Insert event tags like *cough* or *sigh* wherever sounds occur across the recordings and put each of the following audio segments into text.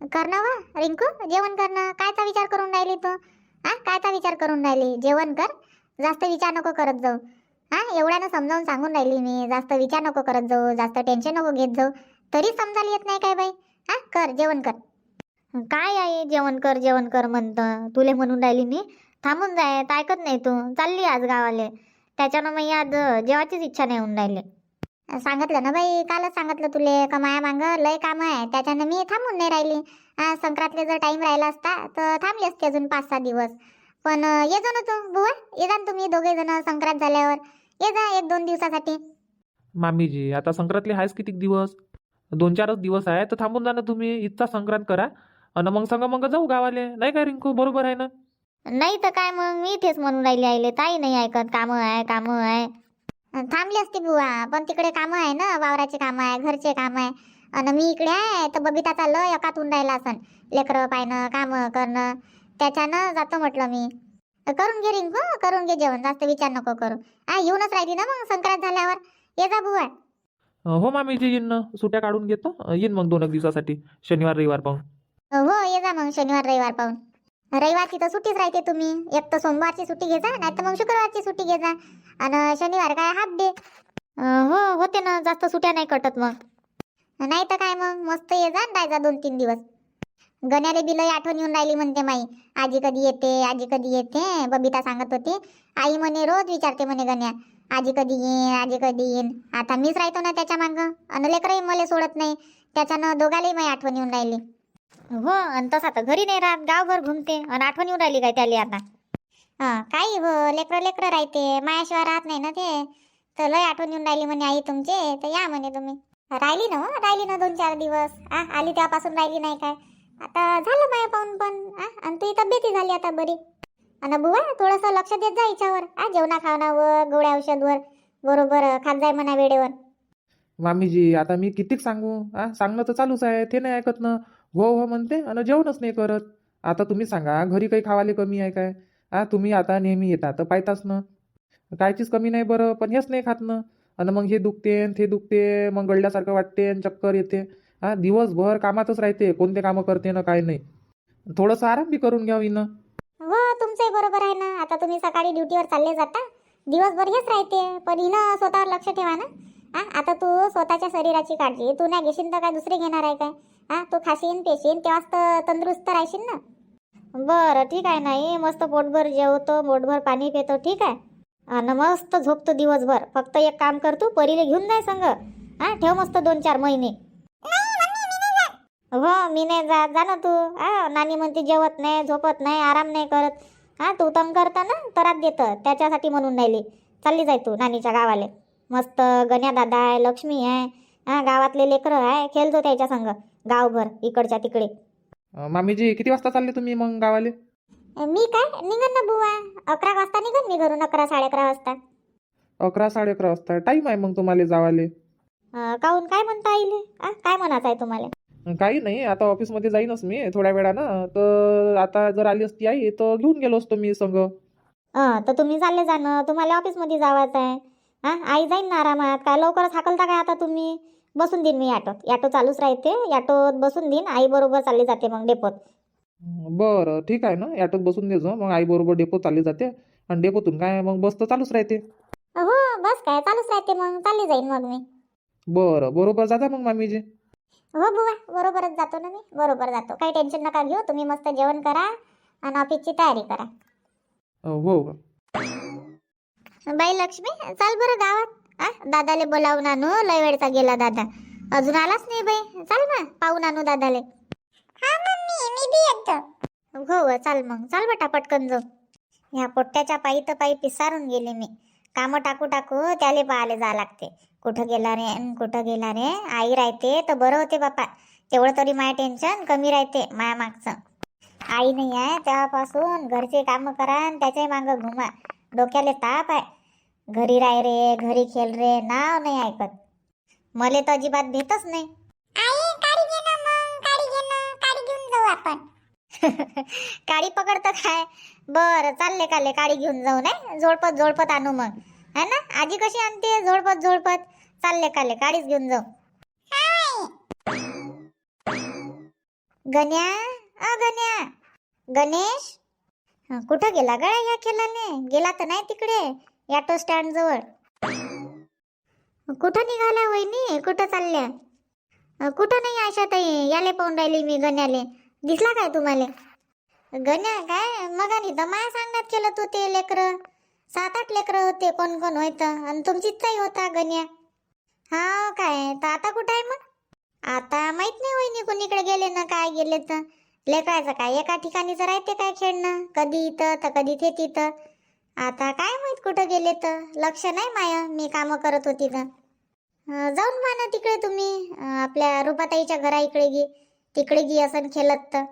करणं वा रिंकू? जेवण करणं? कायचा विचार करून राहिली तू? हा? कायचा विचार करून राहिली? जेवण कर. जास्त विचार नको करत जाऊ. हा? एवढ्यानं समजावून सांगून राहिली मी. जास्त विचार नको करत जाऊ. जास्त टेन्शन नको घेत जाऊ. तरी समजायला येत नाही काय बाई? हा? कर जेवण कर. काय आहे जेवण कर जेवण कर म्हणतं. तुले म्हणून राहिली मी. थांबून जाय तर ऐकत नाही तू. चालली आज गावाले. त्याच्यानं मग आज जेवायचीच इच्छा नाही होऊन राहिली. सांगितलं ना बाई कालच सांगितलं तुले का माया मांग लय काम आहे त्याच्यानं मी थांबून नाही राहिली. संक्रांतले जर टाइम राहिला असता तर थांबली असते अजून पाच सहा दिवस. पण ये जा ना तू बुवा ये जा ना तुम्ही दोघे जण संक्रांत झाल्यावर. ये जा एक दोन दिवसासाठी. मामीजी आता संक्रांतले आहेच किती दिवस? दोन चारच दिवस आहे तर थांबून जा ना तुम्ही इथचा संक्रांत करा. आणि मग संग मग जाऊ गावाले नाही काय रिंकू बरोबर आहे ना? नाही तर काय मग मी इथेच म्हणून राहिली आईले ताई नाही ऐकत कामं आहे कामं आहे. थांबली असती बुवा. पण तिकडे कामं आहे ना वावराचे कामं आहे घरचे काम आहे. आणि मी इकडे आहे तर बबिताचा लय एकातून राहिला असन. लेकरं पाहणं कामं करणं. त्याच्यानं जातो म्हटलं मी. करून घे रिंकू करून घे जेवण. जास्त विचार नको करू. हा येऊनच राहिली ना मग संक्रांत झाल्यावर. ये जा बुवा. हो मामीजी येईन ना. सुट्या काढून घेतो. येईन मग दोन एक दिवसासाठी. शनिवार रविवार पाहून. हो ये जा मग शनिवार रविवार पाहून. रविवारची तर सुट्टीच राहते तुम्ही. एक तर सोमवारची सुट्टी घेजा नाही तर मग शुक्रवारची सुट्टी घेजा. आणि शनिवार काय हाफ डे हो होते ना जास्त सुट्या नाही कटत मग. नाही तर काय मग मस्त ये जा राय दोन तीन दिवस. गण्याले बिल आठवण येऊन राहिली म्हणते माई. आजी कधी येते आजी कधी येते बबिता सांगत होती. आई म्हणे रोज विचारते म्हणे गण्या आजी कधी येईन आजी कधी येईन. आता मीच राहतो ना त्याच्या मागं. आणि लेकरही मला सोडत नाही. त्याच्यानं दोघालाही माई आठवण येऊन राहिली. हो आणि तसा तर घरी नाही राहत. गावभर घुमते. आणि आठवण येऊन राहिली काय त्याला आता हा काही हो लेकरं लेकरं राहते. मायाशिवाय राहत नाही ना ते. तर लय आठवण येऊन राहिली म्हणे आई तुमचे. तर या म्हणे तुम्ही. राहिली ना हो राहिली ना दोन चार दिवस. आ आली तेव्हापासून राहिली नाही काय. आता झालं माया पाहून पण. आ आणि तुझी तब्येती झाली आता बरी. आणि बुवा थोडंसं लक्ष देत जा हिच्यावर. आ जेवणा खावणावर गोळ्या औषधवर. बरोबर खात जाय म्हणा वेळेवर. मामीजी आता मी कितीक सांगू? हा सांगणं तर चालूच आहे. ते नाही ऐकत ना. हो हो म्हणते. आणि जेवणच नाही करत. आता तुम्ही सांगा घरी काही खावाले कमी आहे काय? हा तुम्ही आता नेहमी येता तर पाहताच ना? कायचीच कमी नाही बरं पण हेच नाही खात ना? आणि मग हे दुखते ते दुखते मग गळल्यासारखं वाटते आणि चक्कर येते. हा दिवसभर कामातच राहते कोणते कामं करते ना काय नाही. थोडंसं आराम बी करून घ्यावी ना? हो तुमचंही बरोबर आहे ना? आता तुम्ही सकाळी ड्युटीवर चालले जाता. दिवसभर हेच राहते पण हिनं स्वतःवर लक्ष ठेवा ना? हा आता तू स्वतःच्या शरीराची काळजी तू नाही घेशील तर काय दुसरे घेणार आहे काय? हा तू खाशीन पेशीन तेव्हाच तर तंदुरुस्त राहशील ना. बरं ठीक आहे नाही मस्त पोटभर जेवतो पोटभर पाणी पितो ठीक आहे. आणि मस्त झोपतो दिवसभर. फक्त एक काम कर तू परीले घेऊन जाय संग. हा ठेव मस्त दोन चार महिने. हो मी नाही जा जा ना तू. हा नानी म्हणते जेवत नाही झोपत नाही आराम नाही करत. हा तू तंग करता ना तरात देतं. त्याच्यासाठी म्हणून राहिली. चालली जाय तू नानीच्या गावाले. मस्त गण्या दादा आहे लक्ष्मी आहे. हा गावातले लेकरं आहे खेळतो त्याच्या संग. गावभर इकडच्या तिकडे. अं, मामीजी किती वाजता चालले तुम्ही मग गावाले? मी काय? निघन ना बुवा. अकरा वाजता निघन मी घरून अकरा साडे अकरा वाजता. अकरा साडे अकरा वाजता. टाईम आहे मग तुम्हाला जावाले. अं, काहून? काय म्हणता आईले? आ, काय म्हणायचं आहे तुम्हाला? काही नाही. आता ऑफिसमध्ये जाईनच मी थोड्या वेळानं. तर आता जर आली असती आई तर घेऊन गेलो असतो मी संग. अं, तर तुम्ही चालले जा ना. तुम्हाला ऑफिसमध्ये जावाचं आहे. हा आई जाईन ना आरामात. काय लवकरच हाकलता काय आता तुम्ही? बसून देईन मी ॲटोत ॲटो चालूच राहते. ॲटोत बसून देईन. आई बरोबर चालली जाते मग डेपोत. बरं ठीक आहे ना. ॲटोत बसून देजो मग आई बरोबर डेपो चालली जाते. आणि डेपोतून काय मग बस तर चालूच राहते. हो बस काय चालूच राहते मग. चालली जाईन मग मी. बरं बरोबर जाता मग मामीजी. हो बुवा. बरोबरच जातो ना मी. बरोबर जातो. काही टेन्शन नका घेऊ. तुम्ही मस्त जेवण करा आणि ऑफिसची तयारी करा. हो. बाई लक्ष्मी चाल बरं गावात. आ? दादाले बोलावून आणू लय वेळचा गेला दादा. अजून आलाच नाही बाई. चाल ना पाहून आणू दादाले. हा मम्मी मी बी येतो. हो हो चाल मग. चाल बेटा पटकन जाऊ. ह्या पोट्ट्याच्या पायी तर पायी पिसारून गेले मी. कामं टाकू टाकू त्याले पाहायला जा लागते. कुठं गेला रे अन कुठं गेला रे? आई राहते तर बरं होते बापा. तेवढं तरी माय टेन्शन कमी राहते माया मागचं. आई नाही आहे तेव्हापासून घरचे कामं करा आणि त्याच्याही मागं घुमा. डोक्याले ताप आहे. घरी राय रे घरी खेळ रे नाव नाही ऐकत. मले तर अजिबात भेटच नाही. काडी *laughs* पकडतं काय? बरं चालले काले काडी घेऊन जाऊ नाही? जोडपत जोडपत आणू मग. है ना? आजी कशी आणते? जोडपत जोडपत. चालले काले काडीच घेऊन जाऊ. गण्या अ गण्या. गणेश? कुठं गेला गळ्या ह्या खेळाने? गेला तर नाही तिकडे. ऑटो स्टँड जवळ. कुठं निघाल्या वहिनी? कुठं चालल्या? कुठं नाही आशा ताई? याले पाहून राहिली मी गण्याले. दिसला काय तुम्हाला? गण्या काय? मग तर माया सांगण्यात केलं तू ते लेकरं. सात आठ लेकरं होते कोण कोण होत? आणि तुमचीच ताई होता गण्या. हा काय? तर आता कुठं आहे मग? आता माहीत नाही वहिनी कोणीकडे गेले ना काय गेले तर लेकरायचं काय? एका ठिकाणीच राहते काय खेळणं? कधी इथं तर कधी ते तिथं आता काय माहीत कुठं गेले तर? लक्ष नाही माया मी कामं करत होती तर. जाऊन पहा ना तिकडे तुम्ही. आपल्या रुपाताईच्या घरा इकडे गी तिकडे गी असं खेळत तर.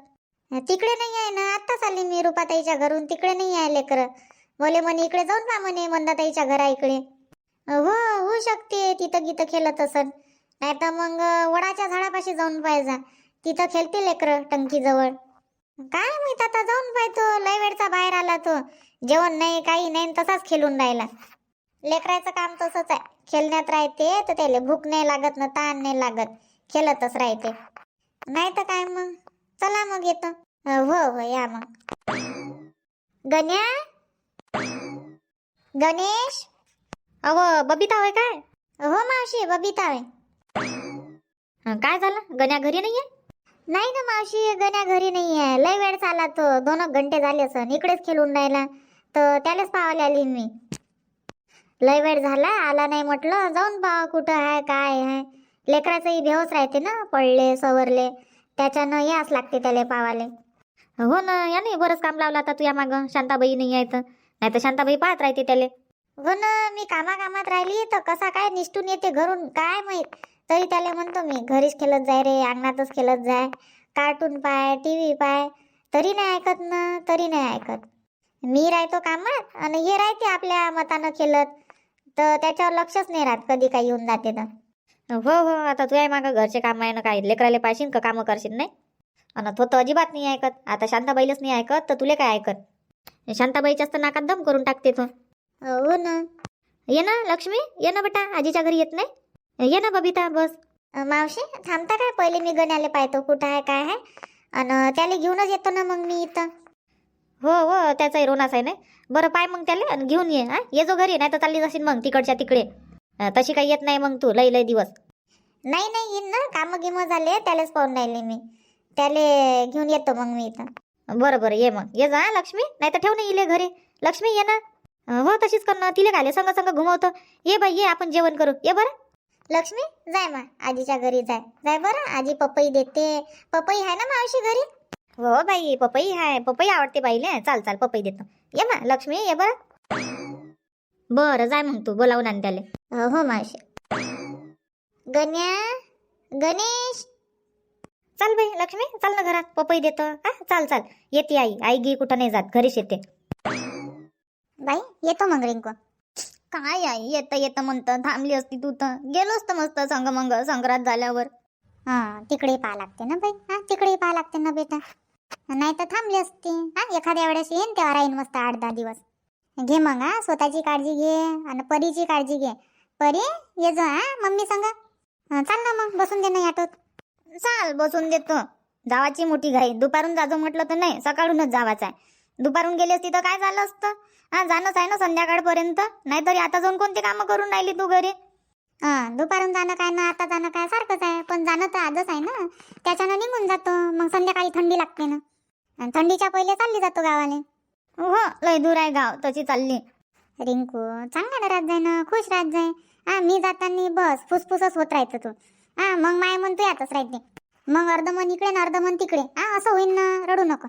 तिकडे नाही आहे ना आत्ताच आली मी रुपाताईच्या घरून. तिकडे नाही आहे लेकरं बोले म्हणे इकडे जाऊन पा म्हणे मंदाताईच्या घरा इकडे. हो होऊ शकते तिथं गीतं खेळत असन. नाही तर मग वडाच्या झाडापाशी जाऊन पाहिजे तिथं खेळते लेकरं टंकीजवळ. काय मी आता जाऊन पाहतो. लय वेळचा बाहेर आला तो. जेवण नाही काही नाही तसाच खेळून राहिला. लेकराचं काम तसंच आहे. खेळण्यात राहते तर त्याला भूक नाही लागत ना ताण नाही लागत. खेळतच राहते. नाही तर काय मग? चला मग येतो हो हो या मग. गण्या? गणेश? अहो बबिता होय काय? हो मावशी बबिता होय. काय झालं? गण्या घरी नाहीये? नाही ना मावशी गण्या घरी नाही आहे लय वेळ चालला तो. दोन एक घंटे झाले असं इकडेच खेळून राहिला. तर त्यालाच पाहायला आली मी. लय वेळ झाला आला नाही म्हटलं. जाऊन पाहा कुठं आहे काय आहे. लेकराचंही भेवच राहते ना पडले सवरले. त्याच्यानं याच लागते त्याला पावाले हो ना याने बरंच काम लावलं आता तुझ्या मागं. शांताबाई नाही आहे तर नाही तर शांताबाई पाहत राहते त्याला. हो ना मी कामाकामात राहिली. तर कसा काय निष्ठून येते घरून? काय माहीत? तरी त्याला म्हणतो मी घरीच खेळत जाय रे अंगणातच खेळत जाय. कार्टून पाय टी व्ही पाय. तरी नाही ऐकत ना तरी नाही ऐकत. मी राहतो कामात आणि हे राहते आपल्या मतानं खेळत. तर त्याच्यावर लक्षच नाही राहत कधी काही येऊन जाते तर. हो हो आता तुझ्या मागं. घरचे काम आहे ना काय लेकराले पाहिजे का कामं करशील नाही? आणि तो तर अजिबात नाही ऐकत. आता शांताबाईलाच नाही ऐकत तर तुले काय ऐकत? शांताबाईच्याच तर नाकात दम करून टाकते तो. हो ना. ये ना लक्ष्मी. ये ना बेटा. आजीच्या घरी येत नाही? ये ना बबिता बस. मावशी थांबता काय पहिले मी गण्याला पाहतो कुठं आहे काय आहे? आणि त्याला घेऊनच येतो ना मग मी इथं. हो हो त्याचाही रोनाच आहे नाही? बरं पाय मग त्याला आणि घेऊन ये हा? ये जो घरी नाही तर चालली जाशील मग तिकडच्या तिकडे. अं, तशी काही येत नाही मग तू लई लई दिवस. नाही नाही येईन ना. कामं गिमं झाले त्यालाच पाहून राहिले मी. त्याला घेऊन येतो मग मी इथं. बरं बरं ये मग. ये जा हा, लक्ष्मी. नाही तर ठेव ना इले घरी. लक्ष्मी ये ना. अं, हो तशीच कर ना तिले घाले संग संग घुमवतो. ये बाई ये आपण जेवण करू. ये बरं. लक्ष्मी जाय मा आजीच्या घरी जाय. जाय बरं. आजी पपई देते. पपई आहे ना मावशी घरी? हो बाई पपई हाय. पपई आवडते बाईले. चाल चाल पपई देतो. ये मा लक्ष्मी ये बरं. बरं जाय मग तू. बोलावून आण त्याले. हो हो मावशी. गण्या गणेश. चाल बाई लक्ष्मी. चाल ना घरात. पपई देतो. हा चाल चाल. येते आई. आई गी कुठं नाही जात. घरीच येते. बाई येतो मग रिंकू. काय आहे? येतं येतं म्हणतं थांबली असती तू तर. गेलो असतं मस्त संग मंग संक्रांत झाल्यावर. हा तिकडे पाहा लागते ना बाई. हा तिकडे पाहा लागते ना बेटा. नाही तर थांबली असती. हा एखाद्या वेळेस येईन तेव्हा राहीन मस्त आठ दहा दिवस. घे मग हा स्वतःची काळजी घे आणि परीची काळजी घे. परी ये जा हा मम्मी सांगा. चाल ना मग बसून दे ना आठवत चाल बसून देतो. जावाची मोठी घाई. दुपारून जाजो म्हटलं तर नाही सकाळूनच जावाचं आहे. दुपारून गेली असती तर काय झालं असतं? हा जाणंच आहे ना संध्याकाळपर्यंत. नाहीतरी आता जाऊन कोणते कामं करून राहिली तू घरी? हा दुपारून जाणं काय ना आता जाणं काय सारखंच आहे. पण जाणं तर आजच आहे ना. त्याच्यानं निघून जातो. मग संध्याकाळी थंडी लागते ना. आणि थंडीच्या पहिले चालली जातो गावाले. हो लय दूर आहे गाव. तशी चालली. रिंकू चांगला राहत जाय ना. खुश राहत जाय हा मी जाताना बस फुसफुसच होत राहायचं तू. हा मग माय म्हणतो यातच राहते. मग अर्ध मन इकडे ना अर्ध मन तिकडे. हा असं होईन ना रडू नको.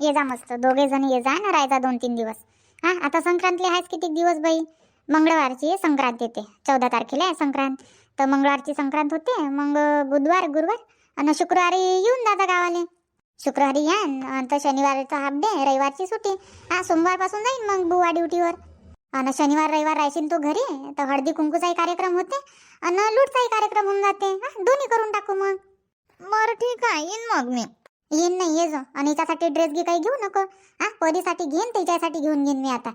ये जा मस्त. दोघे जण ये जा ना राहायचा दोन तीन दिवस. हा आता संक्रांतले आहेच किती दिवस बाई? मंगळवारची संक्रांत येते. चौदा तारखेला आहे संक्रांत. तर मंगळवारची संक्रांत होते. मग बुधवार गुरुवार आणि शुक्रवारी येऊन दादा गावाले. शुक्रवारी या आणि तर शनिवारचा हाफ डे रविवारची सुट्टी. हा सोमवारपासून जाईन मग बुवा ड्युटीवर. आणि शनिवार रविवार राहशील तू घरी तर हळदी कुंकूचाही कार्यक्रम होते आणि लूटचाही कार्यक्रम होऊन जाते. हा दोन्ही करून टाकू मग. बरं ठीक आहे. येईन मग मी. येईन नाही ये जो आणि हिच्यासाठी ड्रेस घे काही घेऊ नको. हा परीसाठी घेईन तिच्यासाठी घेऊन घेईन मी आता.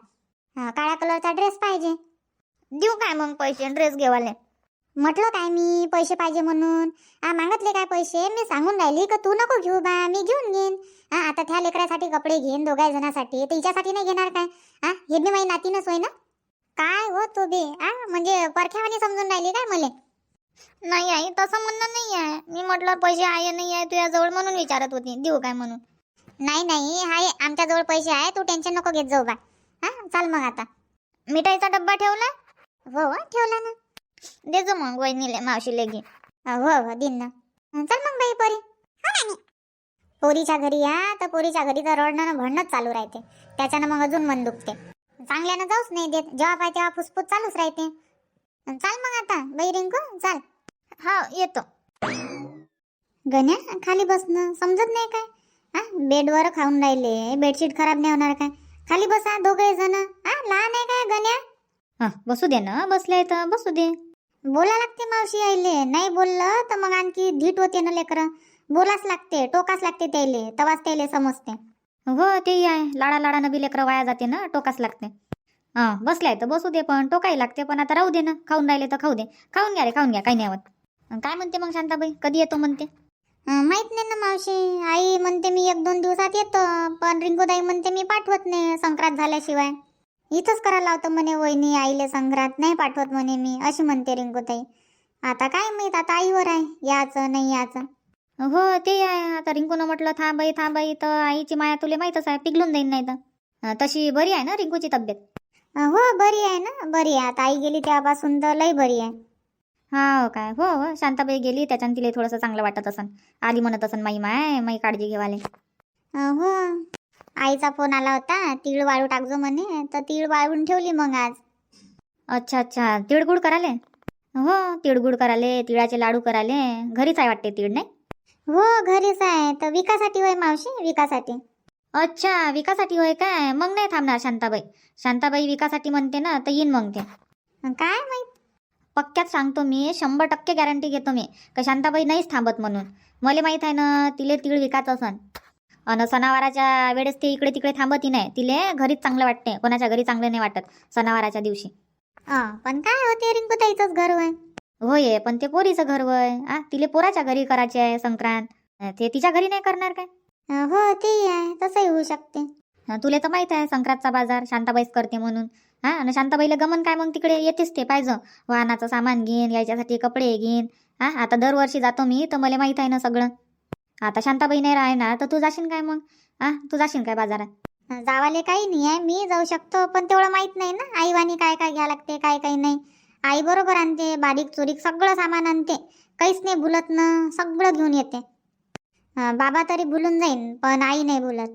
हा, काळ्या कलरचा ड्रेस पाहिजे. देऊ काय मग पैसे ड्रेस घेवाले? म्हटलं काय मी पैसे पाहिजे म्हणून. हा मागतले काय पैसे? मी सांगून राहिली का तू नको घेऊ बा मी घेऊन घेईन. हा आता त्या लेकरासाठी कपडे घेईन दोघा जणांसाठी. तर हिच्यासाठी नाही घेणार काय? हा हे बी माझी नातीनच होय ना काय हो तू बी? हा म्हणजे परख्यावानी समजून राहिली काय मले? नाही आई तसं म्हणणं नाही आहे. मी म्हटलं पैसे आहे नाही आहे तुझ्याजवळ म्हणून विचारत होती. देऊ काय म्हणून? नाही नाही आहे आमच्याजवळ पैसे आहे तू टेन्शन नको घेत जाऊ बा हा चाल मग आता. मिठाईचा डब्बा ठेवला? हो हो ठेवला ना. देजो मग वहिनीले मावशीले घे हो हो दिन ना. चल मग बाई पोरी. हो, पोरीच्या घरी या तर पोरीच्या घरी तर रडणं न भरणंच चालू राहते. त्याच्यानं मग अजून मन दुखते. चांगल्यानं जाऊच नाही देत. जेव्हा पाहिजे तेव्हा फुसफुस चालूच राहते. चाल मग आता बाई रिंकू चाल. हा येतो. गण्या खाली बसणं समजत नाही काय? हा बेडवर खाऊन राहिले बेडशीट खराब नाही होणार काय? खाली बसा दोघे जण. हा लहान आहे काय गण्या? हा बसू दे ना बसले तर बसू दे. बोला लागते मावशी आईले. नाही बोललं तर मग आणखी धीट होते ना लेकरं. बोलाच लागते टोकाच लागते त्याले तवाच त्याले समजते. हो तेही आहे लाडा लाडानं बी लेकरं वाया जाते ना टोकाच लागते. हा बसलाय तर बसू दे पण टोकाही लागते पण आता राहू दे ना खाऊन राहिले तर खाऊ दे. खाऊन घ्या रे खाऊन घ्या काही नाही आवत. काय म्हणते मग शांताबाई? कधी येतो म्हणते? माहीत नाही ना मावशी. आई म्हणते मी एक दोन दिवसात येतो पण रिंकूताई म्हणते मी पाठवत नाही संक्रांत झाल्याशिवाय. इथंच करायला लावतं म्हणे वहिनी आईले संक्रांत नाही पाठवत म्हणे मी अशी म्हणते रिंकूताई आता काय माहीत आता आईवर आहे याचं नाही याचं. हो ते आहे. आता रिंकूनं म्हटलं थांबाई थांबाई तर आईची माया तुला माहीतच आहे पिघलून जाईन नाही तर तशी बरी आहे ना रिंकूची तब्येत? हो बरी आहे ना? बरी आहे. आता आई गेली तेव्हापासून तर लई बरी आहे. हा हो काय? हो हो. शांताबाई गेली त्याच्यानं तिला थोडंसं चांगलं वाटत असन. आली म्हणत असन माई माय माई काळजी घेवाले हो. आईचा फोन आला होता. तीळ वाळू टाकजो म्हणे. तर तीळ वाळून ठेवली मग आज. अच्छा अच्छा. तिळगुळ कराले? हो तिळगुळ कराले तिळाचे लाडू कराले. घरीच आहे वाटते तीळ नाही? हो घरीच आहे. तर विकासाठी होय मावशी? विकासाठी. अच्छा विकासाठी होय काय? मग नाही थांबणार शांताबाई. शांताबाई विकासाठी म्हणते ना तर येईन मग ते. काय माहीत? पक्क्यात सांगतो मी शंभर टक्के गॅरंटी घेतो मी का शांताबाई नाहीच थांबत म्हणून. मला माहीत आहे ना तिले तीळ विकायचं असन. अन सणावाराच्या वेळेस ते इकडे तिकडे थांबती नाही. तिले घरीच चांगलं वाटते कोणाच्या घरी चांगलं नाही वाटत सणावाराच्या दिवशी. पण काय होते रिंकूताईचंच घर होय? होय पण ते पोरीचं घर वय आ तिले पोराच्या घरी करायचे आहे संक्रांत. ते तिच्या घरी नाही करणार काय? हो ते आहे. तसंही होऊ शकते. तुले तर माहीत आहे संक्रांतचा बाजार शांताबाईच करते म्हणून. हा आणि शांताबाईला गमन काय मग तिकडे? येतेच ते पाहिजे. वाहनाचं सामान घेईन यायच्यासाठी कपडे घेईन. हा आता दरवर्षी जातो मी तर मला माहीत आहे ना सगळं. आता शांताबाई नाही राहणार तर तू जाशील काय मग? हा तू जाशील काय बाजारात? जावाले काही नाही आहे मी जाऊ शकतो पण तेवढं माहीत नाही ना. आईवानी काय काय घ्या लागते काय काय नाही. आई बरोबर आणते बारीक चोरीक सगळं सामान आणते. काहीच नाही भुलत ना सगळं घेऊन येते. बाबा तरी भुलून जाईन पण आई नाही भुलत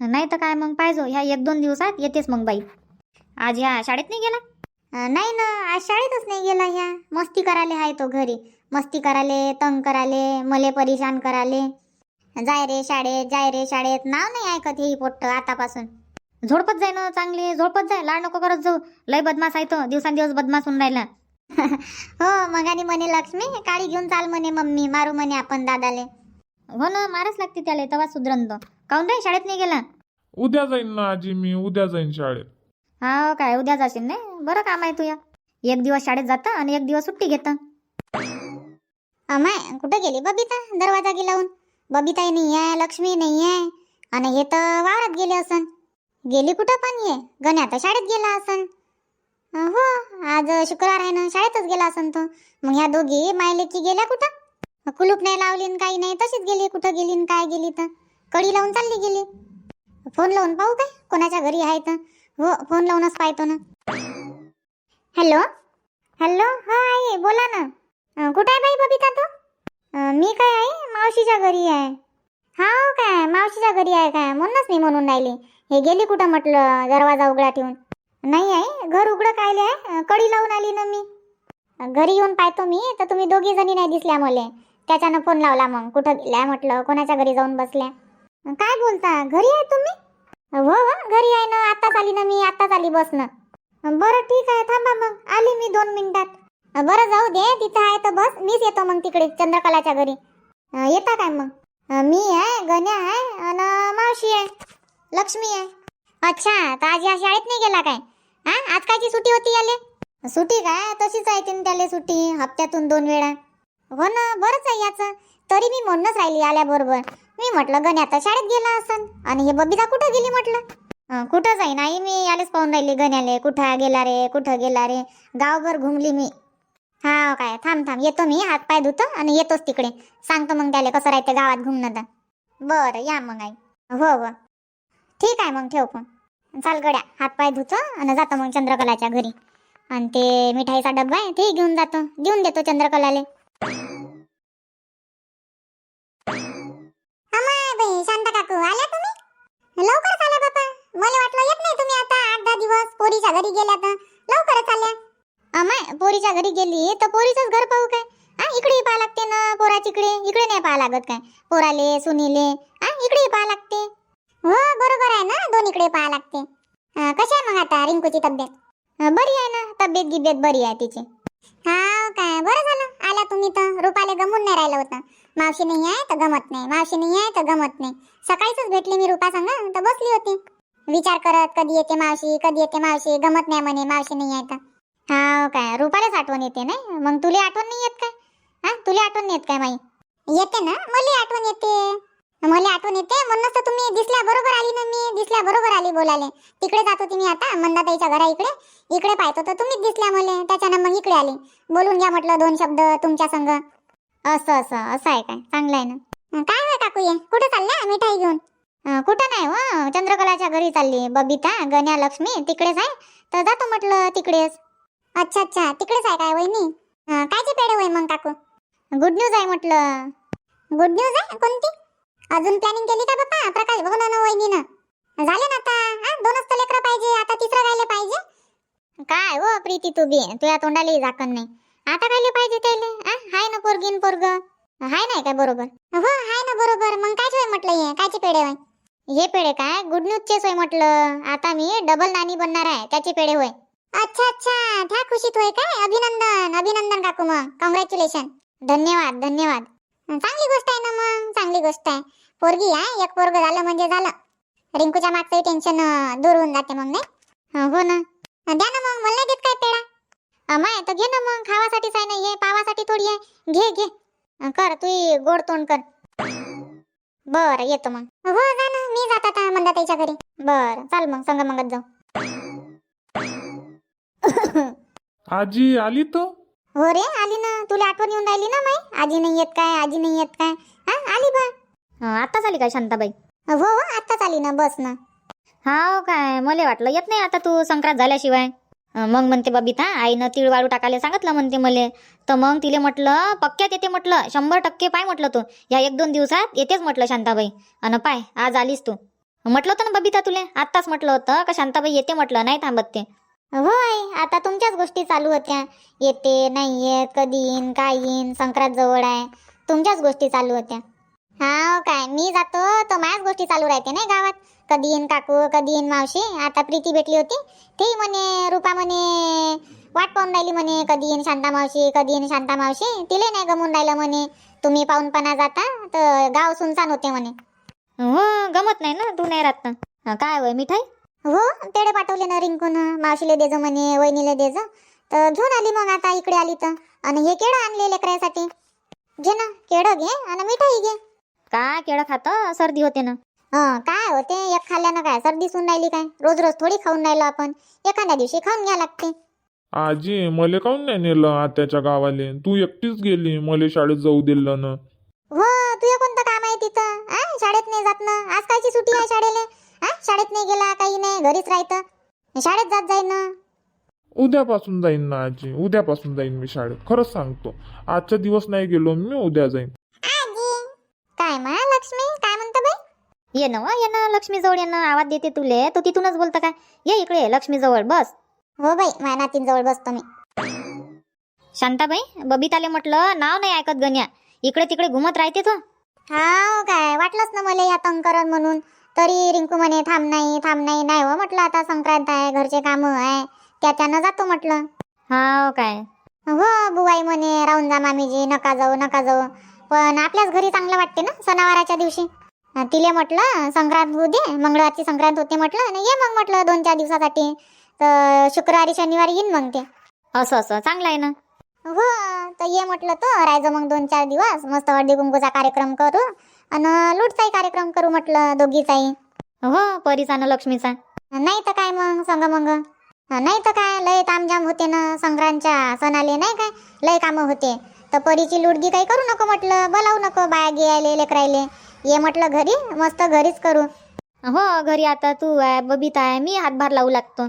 नाही तर काय मग पाहिजे ह्या एक दोन दिवसात येतेच मग बाई. आज ह्या शाळेत नाही गेला? नाही ना आज शाळेतच नाही गेला ह्या. मस्ती करायले हाय तो घरी. मस्ती करायले तंग करायले मले परेशान करायले. जाय रे शाळेत जाय रे शाळेत. नाव नाही ऐकत हे पोट्ट आतापासून. झोडपत जाय ना चांगली झोडपत जाय. लाड नको करत जाऊ. लय बदमाश आहे तो दिवसांदिवस बदमाश होऊन राहिला. *laughs* हो मग आणि म्हणे लक्ष्मी काळी घेऊन चाल म्हणे मम्मी मारू म्हणे आपण दादाले. हो ना मारच लागते त्याला तेव्हा सुधरन तो काऊन रे शाळेत नाही गेला? उद्या जाईन ना आजी मी उद्या जाईन शाळेत. हा काय उद्या जाशील नाही बरं काम आहे तुया एक दिवस शाळेत जातं आणि एक दिवस सुट्टी घेतं. अमाय कुठं गेली बबिता? दरवाजा गी लावून. बबिताही नाही आहे लक्ष्मी नाही आहे. आणि हे तर वावरात गेले असन. गेली कुठं पण ये. गण्या तर शाळेत गेला असन. अं, हो आज शुक्रवार आहे ना शाळेतच गेला असन तो. मग ह्या दोघी मायलेकी गेल्या कुठं? कुलूप नाही लावली न काही नाही तशीच गेली कुठं गेली न काय गेली तर? कडी लावून चालली गेली. फोन लावून पाहू काय? कोणाच्या घरी आहे तर? हो फोन लावूनच पाहतो ना. हॅलो? हॅलो? हा आई बोला ना. कुठं आहे बाई बबिता तू? मी काय आहे? मावशीच्या घरी आहे. हा हो काय? मावशीच्या घरी आहे काय? म्हणूनच मी म्हणून राहिली. हे गेली कुठं म्हटलं? दरवाजा उघडा ठेवून. नाही आहे घर उघडं कायले आहे. कडी लावून आली ना मी. घरी येऊन पाहतो मी तर तुम्ही दोघी जणी नाही दिसल्या मला. त्याच्यानं फोन लावला मग. कुठं गेल्या म्हटलं कोणाच्या घरी जाऊन बसल्या? काय बोलता? घरी आहे तुम्ही? हो हो घरी आहे ना. आत्ताच आली ना मी आत्ताच आली बसनं. बरं ठीक आहे. थांबा मग. आली मी दोन मिनिटात. बरं जाऊ दे. तिथं आहे तर बस. मीच येतो मग तिकडे चंद्रकलाच्या घरी. येता काय मग? मी आहे गण्या आहे आणि मावशी आहे लक्ष्मी आहे. अच्छा तर आज या शाळेत नाही गेला काय? हा? आज कायची सुट्टी होती याले? सुट्टी काय? तशीच आहे तीन त्याले सुट्टी हप्त्यातून दोन वेळा. हो ना बरंच आहे याचं. तरी मी म्हणूनच राहिली आल्याबरोबर. मी म्हटलं गण्या आता शाळेत गेला असन. आणि हे बबिता कुठं गेली म्हटलं? कुठं जाईन आई मी यालेच पाहून राहिली गण्याले. कुठं गेला रे कुठं गेला रे? गावभर घुमली मी. हा हो काय थांब थांब. येतो मी हात पाय धुतो आणि येतोच तिकडे. सांगतो मग त्याला कसं राहते गावात घुमणं तर. बरं या मग आई. हो हो. ठीक आहे मग ठेव पण चाल गड्या हात पाय धुतो आणि जातो मग चंद्रकलाच्या घरी. आणि ते मिठाईचा डब्बा आहे ते घेऊन जातो. देऊन देतो चंद्रकलाले. शांता काकू आल्या तुम्ही? लवकरच आल्या बापा. मला वाटलं येत नाही तुम्ही आता आठ दहा दिवस पोरीच्या घरी गेल्या तर. लवकरच आल्या अमाय पोरीच्या घरी गेली तर पोरीचंच घर पाहू काय? हा इकडे पाहा लागते ना पोराचिकडे इकडे. इकडे नाही पाहा लागत काय? पोराले सुनीले हा इकडे पाहा लागते. हो बरोबर आहे ना दोन इकडे पाहा लागते कशी आहे मग आता रिंकूची तब्येत? बरी आहे ना तब्येत गिब्येत बरी आहे तिची. हा काय बरं झालं. आल्या तुम्ही तर. रुपाले गमून नाही राहिलं होतं. मावशी नाही आहे तर गमत नाही. मावशी नाही आहे तर गमत नाही. सकाळीच भेटली मी रुपा संग तर बसली होती. विचार करत कधी येते मावशी कधी येते मावशी गमत नाही म्हणे मावशी नाही आहे तर. हा काय रुपालाच आठवण येते नाही? मग तुला आठवण नाही येत काय? हा तुला आठवण नाही येत काय माई येते ना मला आठवण येते. मला आठवण येते. म्हणूनच तर तुम्ही दिसल्या बरोबर आली ना मी. दिसल्या बरोबर आली बोलाले तिकडे जात होती मी आता मंदाताईच्या घरा इकडे. इकडे पाहतो तर तुम्हीच दिसल्या मला. त्याच्यानं मग इकडे आली. बोलून घ्या म्हटलं दोन शब्द तुमच्या संग. असं असं असं आहे काय? चांगलं आहे ना? काय होय काकू ये? कुठे चालल्या? मिठाई घेऊन? कुठं नाही हो. चंद्रकलाच्या घरी चालली बबिता गण्या लक्ष्मी तिकडेच आहे. तर जातो म्हटलं तिकडेच. अच्छा अच्छा. तिकडेच आहे काय वहिनी? कायचे पेढे होय मग काकू? गुड न्यूज आहे म्हटलं. गुड न्यूज आहे? कोणती? अजून प्लॅनिंग केली का बाप्पा? प्रकाश बघून ना वहिनीनं. झाले ना आता? हा? दोनच तर लेकरं पाहिजे आता तिसरं राहिले पाहिजे. काय हो प्रीती तू बी? तुझ्या तोंडाला झाकण नाही. आता कायले पाहिजे त्याले हाय ना पोरगीन पोरग. हाय नाही काय बरोबर? हो हाय ना बरोबर. मग काय सोय म्हटलं हे? कायचे पेढे होय? हे पेढे काय? गुड न्यूजचेच सोय म्हटलं. आता मी डबल नानी बनणार आहे. त्याचे पेढे होय. अच्छा अच्छा. त्या खुशीत होय काय? अभिनंदन. अभिनंदन काकू मग. कॉंग्रॅच्युलेशन धन्यवाद धन्यवाद. चांगली गोष्ट आहे ना मग. चांगली गोष्ट आहे. पोरगी आहे एक पोरग झालं म्हणजे झालं. रिंकूच्या मागचंही टेन्शन दूर होऊन जाते मग नाही? हं, हो ना. द्या ना मग मला नाही देत काय पेढा. अमाय तर घे ना मग खावासाठीच आहे ना हे पावासाठी थोडी आहे. घे घे. कर तू गोड तोंड कर. बर येतो मग. हो जा ना. मी जात आता मंदाताईच्या घरी. बर चाल मग संग मगत जाऊ. आजी आली तर हो रे आली ना. तुला आठवण येऊन राहिली ना माई? आजी नाही येत काय आजी नाही येत काय? हा आली बा. आत्ताच आली काय शांताबाई? हो हो आत्ताच आली ना बस ना. हा काय मला वाटलं येत नाही आता तू संक्रांत झाल्याशिवाय. मग म्हणते बबिता आईनं तीळ वाळू टाकायला सांगितलं म्हणते मले. तर मग तिले म्हटलं पक्क्यात येते म्हटलं शंभर टक्के पाय म्हटलं तू. या एक दोन दिवसात येतेच म्हटलं शांताबाई. अन पाय आज आलीस तू. म्हटलं होतं ना बबिता तुले? आत्ताच म्हटलं होतं का शांताबाई येते म्हटलं नाही थांबत ते. हो आई आता तुमच्याच गोष्टी चालू होत्या. येते नाही येत कधी येईन काय येईन संक्रांत जवळ आहे. तुमच्याच गोष्टी चालू होत्या. हा काय मी जातो. तर माझ्याच गोष्टी चालू राहते नाही गावात. कधी येईन काकू कधी येईन मावशी. आता प्रीती भेटली होती. ते म्हणे रुपा म्हणे वाट पाहून राहिली म्हणे. कधी येईन शांता मावशी कधी येईन शांता मावशी. तिले नाही गमून राहिलं म्हणे. तुम्ही पाहूनपणा जाता तर गाव सुनसान होते म्हणे. हो गमत नाही ना तू नाही राहत. ना काय वय मिठाई? हो पेढे पाठवले ना रिंकून मावशीले देजो म्हणे वहिनीले देजो. तर घेऊन आली मग आता इकडे आली तर. आणि हे केळं आणले लेकरासाठी. घे ना केळं घे आणि मिठाई घे. का केळं खातं? सर्दी होते ना. हं काय होते? एक खाल्ल्यानं काय? सर्दी सुन राहिली काय? रोज रोज थोडी खाऊन राहिलो आपण. एखाद्या दिवशी खाऊन घ्या लागते. आजी मले काऊन नाही नेलं आत्याच्या गावाले? तू एकटीच गेली मले शाळेत जाऊ दिलं ना. हो तुझं कोणतं काम आहे तिथं? आ शाळेत नाही जात ना. आज कायची सुट्टी आहे शाळेले. आ शाळेत नाही गेला काही नाही घरीच राहतं शाळेत जात जाईन ना. उद्यापासून जाईन ना आजी. उद्यापासून जाईन मी शाळेत. खरंच सांगतो. आजच्या दिवस नाही गेलो मी उद्या जाईन. काय मा लक्ष्मी? काय म्हणतं बाई? ये ना ये ना लक्ष्मी जवळ ये ना आवाज देते तुले. तू तिथूनच बोलतं काय ये इकडे लक्ष्मी जवळ बस. हो बाई माझ्या नातींजवळ बसतो मी. शांताबाई बबिताले म्हटलं नाव नाही ऐकत गण्या. इकडे तिकडे घुमत राहते तो. हा काय वाटलंच ना मला या तंकरण म्हणून. तरी रिंकू म्हणे थांब नाही थांब नाही. नाही हो म्हटलं आता संक्रांत आहे घरचे काम आहे. त्याच्यानं जातो म्हटलं. हा काय. हो बुवाई म्हणे राहून जा मामीजी नका जाऊ नका जाऊ. पण आपल्याच घरी चांगलं वाटते ना सणावाराच्या दिवशी. तिले म्हटलं संक्रांत होऊ दे मंगळवारची संक्रांत होते म्हटलं आणि ये मग म्हटलं दोन चार दिवसासाठी. तर शुक्रवारी शनिवारी येईन मग ते. असं असं. चांगलं आहे ना? हो तर ये म्हटलं तर राहायचं मग दोन चार दिवस मस्त हळदी कुंकूचा कार्यक्रम करू आणि लूटचाही कार्यक्रम करू म्हटलं दोघीचाही. हो परीचा ना लक्ष्मीचा. नाही तर काय मग संग मग. नाही तर काय लय तामझाम होते ना संक्रांतच्या सणाले नाही काय? लय कामं होते. तर परीची लुडगी काही करू नको म्हटलं बोलावू नको बाया गियाले लेकरायले. ये म्हटलं घरी मस्त घरीच करू. हो घरी आता तू आहे बबिता आहे मी हातभार लावू लागतो.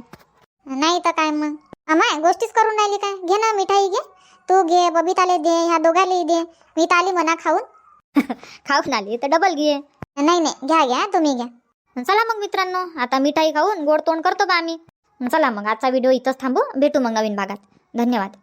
नाही तर काय मग? अमाय गोष्टीच करून राहिली काय? घे ना मिठाई घे. तू घे बबिताले दे ह्या दोघाले दे. मी तर आली म्हणा खाऊन. *laughs* खाऊन आली तर डबल घे. नाही नाही घ्या घ्या तुम्ही घ्या. चला मग मित्रांनो आता मिठाई खाऊन गोड तोंड करतो बा आम्ही? चला मग आजचा व्हिडिओ इथंच थांबू. भेटू मग नवीन भागात. धन्यवाद.